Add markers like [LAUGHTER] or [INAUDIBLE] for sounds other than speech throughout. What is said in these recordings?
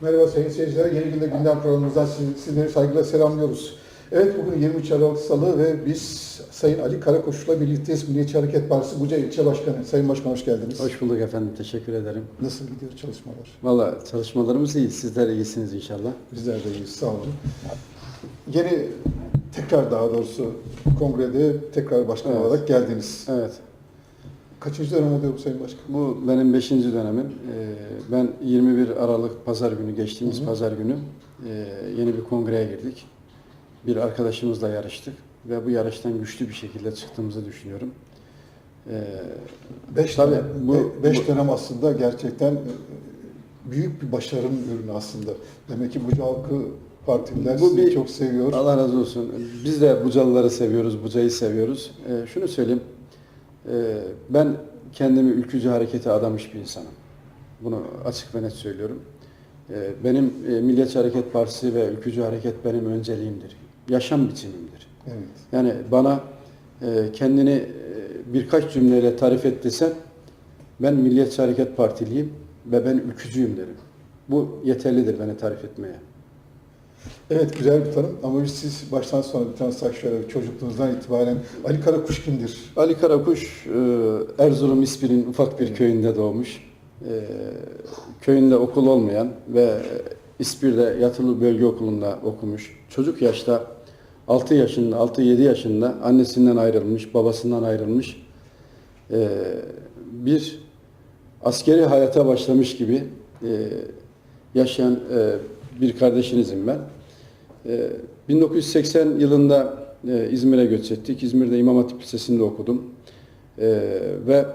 Merhaba sayın seyirciler. Yeni günde gündem programımızdan siz- sizleri saygıyla selamlıyoruz. Evet bugün 23 Aralık Salı ve biz Sayın Ali Karakoç'la birlikteyiz. Milliyetçi Hareket Partisi Buca İlçe Başkanı. Sayın Başkan hoş geldiniz. Hoş bulduk efendim. Teşekkür ederim. Nasıl gidiyor çalışmalar? Valla çalışmalarımız iyi. Sizler iyisiniz inşallah. Bizler de iyiyiz. Sağ olun. Yeni tekrar daha doğrusu kongrede tekrar başkan Evet. olarak geldiniz. Evet. Kaçıncı dönem oluyor bu Sayın Başkan? Bu benim beşinci dönemim. Ee, Ben 21 Aralık Pazar günü, geçtiğimiz Hı hı. Pazar günü e, yeni bir kongreye girdik. Bir arkadaşımızla yarıştık ve bu yarıştan güçlü bir şekilde çıktığımızı düşünüyorum. Ee, Beş Tabii, dönem, bu- be- beş bu- dönem aslında gerçekten e, büyük bir başarının ürünü aslında. Demek ki Buca halkı partililer Bu sizi bir- çok seviyor. Allah razı olsun. Biz de Bucalıları seviyoruz, Buca'yı seviyoruz. Ee, şunu söyleyeyim, ben kendimi ülkücü harekete adamış bir insanım. Bunu açık ve net söylüyorum. Ee, benim e, Milliyetçi Hareket Partisi ve ülkücü hareket benim önceliğimdir. Yaşam biçimimdir. Evet. Yani bana e, kendini e, birkaç cümleyle tarif et desen, ben Milliyetçi Hareket Partiliyim ve ben ülkücüyüm derim. Bu yeterlidir beni tarif etmeye. Evet güzel bir tanım ama biz siz baştan sona bir şöyle çocukluğunuzdan itibaren Ali Karakuş kimdir? Ali Karakuş e, Erzurum İspir'in ufak bir köyünde doğmuş. E, Köyünde okul olmayan ve İspir'de yatılı bölge okulunda okumuş. Çocuk yaşta 6 yaşında, 6-7 yaşında annesinden ayrılmış, babasından ayrılmış. E, Bir askeri hayata başlamış gibi yaşayan bir kardeşinizim ben. Ee, 1980 yılında e, İzmir'e göç ettik. İzmir'de İmam Hatip Lisesi'nde okudum. Ee, ve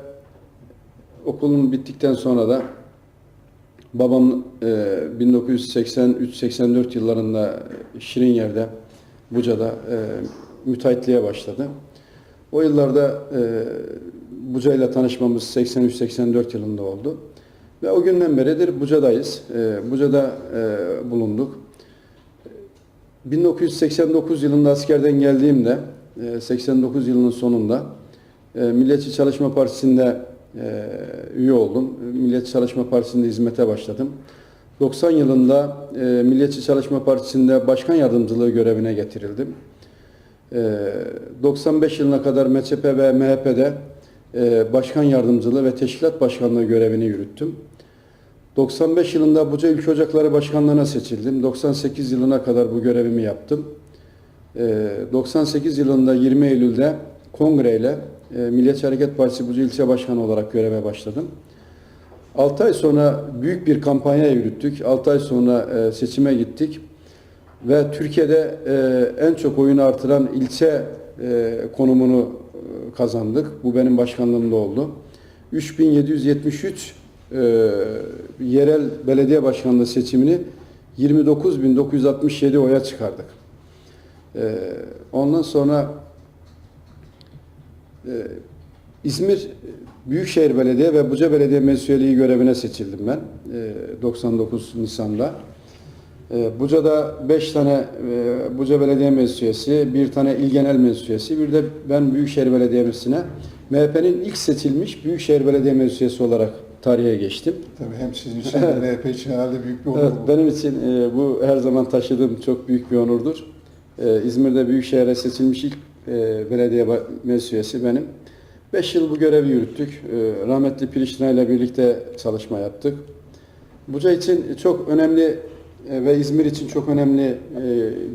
okulum bittikten sonra da babam e, 1983-84 yıllarında Şirinyer'de, Buca'da e, müteahhitliğe başladı. O yıllarda e, Buca ile tanışmamız 83-84 yılında oldu. Ve o günden beridir Buca'dayız. E, Buca'da e, bulunduk. 1989 yılında askerden geldiğimde, e, 89 yılının sonunda e, Milliyetçi Çalışma Partisi'nde e, üye oldum. Milliyetçi Çalışma Partisi'nde hizmete başladım. 90 yılında e, Milliyetçi Çalışma Partisi'nde başkan yardımcılığı görevine getirildim. E, 95 yılına kadar MÇP ve MHP'de e, başkan yardımcılığı ve teşkilat başkanlığı görevini yürüttüm. 95 yılında Buca Ülke Ocakları Başkanlığı'na seçildim. 98 yılına kadar bu görevimi yaptım. Ee, 98 yılında 20 Eylül'de kongreyle e, Milliyetçi Hareket Partisi Buca İlçe Başkanı olarak göreve başladım. 6 ay sonra büyük bir kampanya yürüttük. 6 ay sonra e, seçime gittik. Ve Türkiye'de e, en çok oyunu artıran ilçe konumunu kazandık. Bu benim başkanlığımda oldu. 3773 e, yerel belediye başkanlığı seçimini 29.967 oya çıkardık. E, ondan sonra e, İzmir Büyükşehir Belediye ve Buca Belediye Mesuliyeliği görevine seçildim ben e, 99 Nisan'da. E, Buca'da 5 tane e, Buca Belediye Meclisi, bir tane İl Genel Meclisi, bir de ben Büyükşehir Belediye'sine MHP'nin ilk seçilmiş Büyükşehir Belediye Meclisi olarak tarihe geçtim. Tabii hem sizin için hem de [LAUGHS] MHP için herhalde büyük bir onur Evet, bu. benim için e, bu her zaman taşıdığım çok büyük bir onurdur. E, İzmir'de Büyükşehir'e seçilmiş ilk e, belediye meclis üyesi benim. 5 yıl bu görevi yürüttük. E, rahmetli Priştina ile birlikte çalışma yaptık. Buca için çok önemli e, ve İzmir için çok önemli e,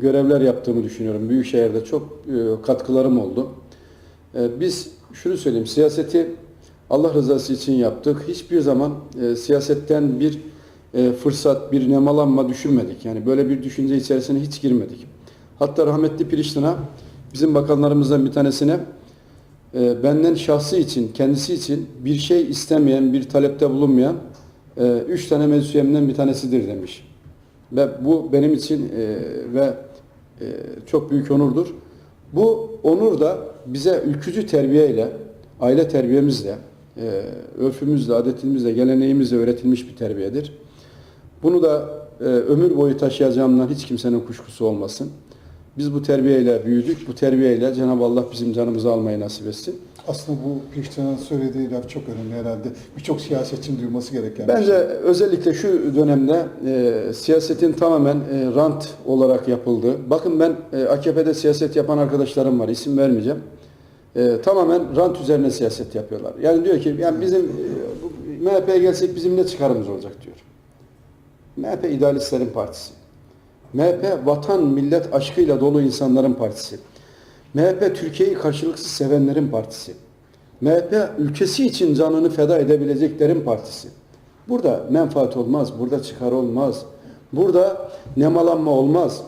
görevler yaptığımı düşünüyorum. Büyükşehir'de çok e, katkılarım oldu. E, Biz şunu söyleyeyim, siyaseti Allah rızası için yaptık. Hiçbir zaman e, siyasetten bir e, fırsat, bir nemalanma düşünmedik. Yani böyle bir düşünce içerisine hiç girmedik. Hatta rahmetli Priştina bizim bakanlarımızdan bir tanesine e, benden şahsı için, kendisi için bir şey istemeyen, bir talepte bulunmayan e, üç tane meclis bir tanesidir demiş. Ve bu benim için e, ve e, çok büyük onurdur. Bu onur da bize ülkücü terbiyeyle, aile terbiyemizle, e, örfümüzle, adetimizle, geleneğimizle öğretilmiş bir terbiyedir. Bunu da e, ömür boyu taşıyacağımdan hiç kimsenin kuşkusu olmasın. Biz bu terbiyeyle büyüdük. Bu terbiyeyle Cenab-ı Allah bizim canımızı almayı nasip etsin. Aslında bu Priştine'nin söylediği laf çok önemli herhalde. Birçok siyasetçinin duyması gereken Bence şey. özellikle şu dönemde e, siyasetin tamamen e, rant olarak yapıldığı. Bakın ben e, AKP'de siyaset yapan arkadaşlarım var, isim vermeyeceğim. E, tamamen rant üzerine siyaset yapıyorlar. Yani diyor ki yani bizim e, MHP'ye gelsek bizim ne çıkarımız olacak diyor. MHP idealistlerin partisi. MHP vatan millet aşkıyla dolu insanların partisi. MHP Türkiye'yi karşılıksız sevenlerin partisi. MHP ülkesi için canını feda edebileceklerin partisi. Burada menfaat olmaz, burada çıkar olmaz, burada nemalanma olmaz.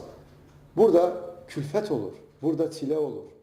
Burada külfet olur, burada çile olur.